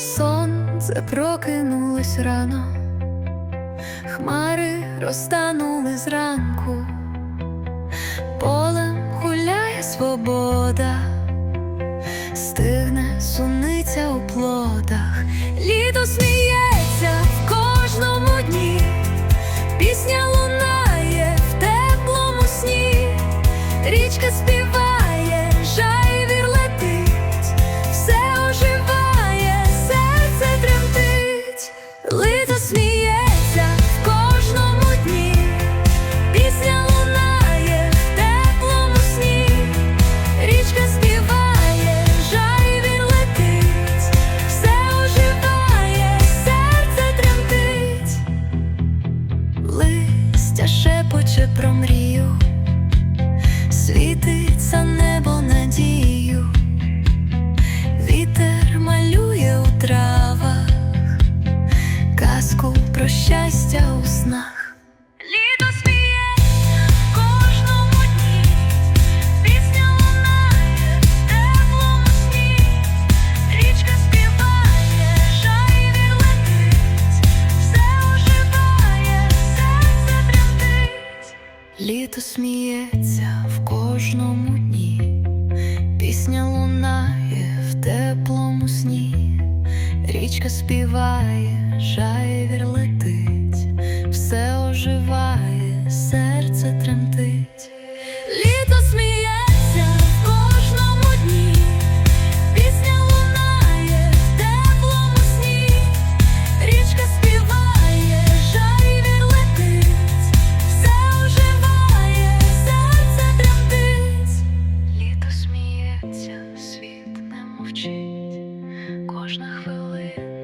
сонце прокинулось рано, хмари розтанули зранку, полем гуляє свобода, стигне суниця у плодах, літо сміє. світиться не. Літо сміється в кожному дні, пісня лунає в теплому сні, річка співає жайвірли. кожна хвилина.